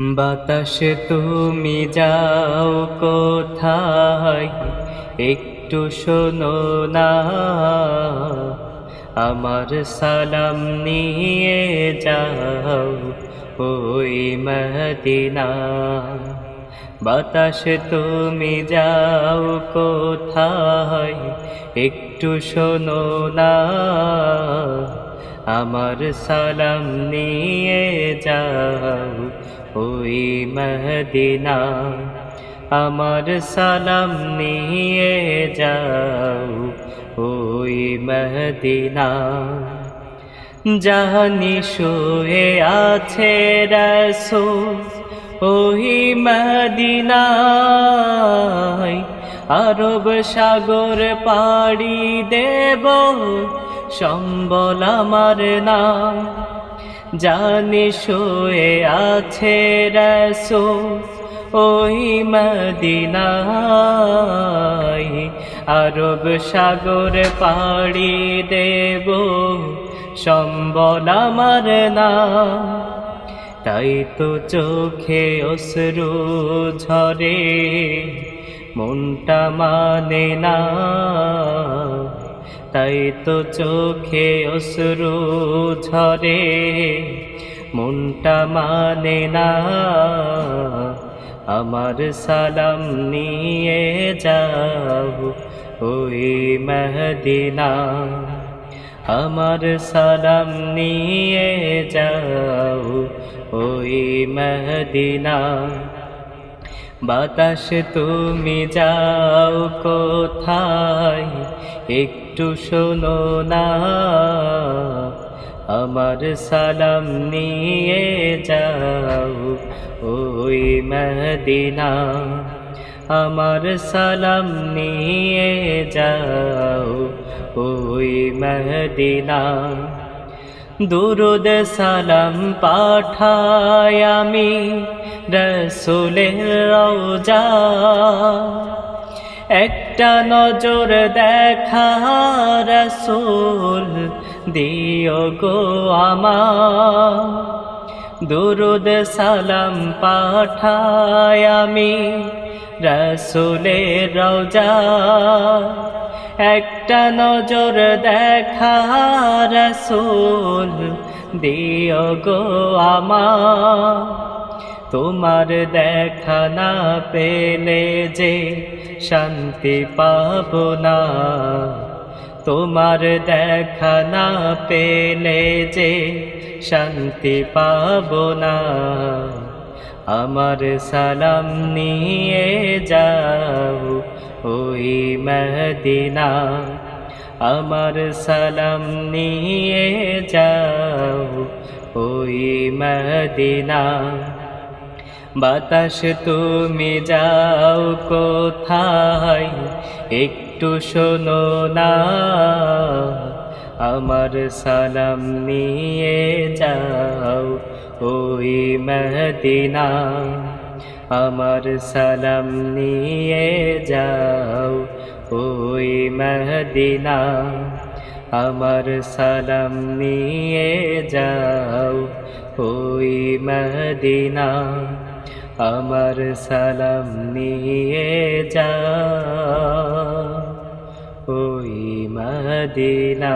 বাতাসে তুমি যাও কোথায়? একটু শোনো না। আমার সালাম নিয়ে যাও ওই মদিনা। বাতাসে তুমি যাও কোথায়? একটু শোনো না। আমার সালাম নিয়ে যাও, ওই মদিনা আমার সালাম নিয়ে যাও, ওই মদিনা জাহানি শুয়ে আছে রসুল, ওই মদিনায় আরব সাগর পাড়ি দেব সম্বল আমার না জানি শুয়ে আছে রসুল ওই মদিনায়। আরব সাগর পাড়ি দেব, সম্বল আমার না তাই তো চোখে অশ্রু ঝরে, মনটা মানে না। তাই তো চোখে অশ্রু ঝরে, মনটা মানে না। আমার সালাম নিয়ে যাও ওই মহদিনা। আমার সালাম নিয়ে যাও ওই মহদিনা। বাতাস তুমি যাও কোথায়? একটু শোনো না। আমার সালাম নিয়ে যাও ওই মদিনা। আমার সালাম নিয়ে যাও ওই মদিনা। দুরুদ সালাম পাঠায় আমি রসুলের রওজা। একটা নজর দেখা রসুল, দিও গো আমার। দুরুদ সালাম পাঠায় আমি রসুলের রওজা। একটা নজর দেখা, রসুল, দিও গো আমার। তোমার দেখা না পেলে যে শান্তি পাব না। তোমার দেখা না পেলে যে শান্তি পাব না। আমার সালাম নিয়ে যাও ওই মদিনা, আমার সালাম নিয়ে যাও ওই মদিনা। বাতাস তুমি যাও কোথায়, একটু শোনো না, আমার সালাম নিয়ে যাও ওই মদিনা। আমার সালাম নিয়ে যাও। ওই মদিনা? আমার সালাম নিয়ে যাও ওই মদিনা? আমার সালাম নিয়ে যাও ওই মদিনা?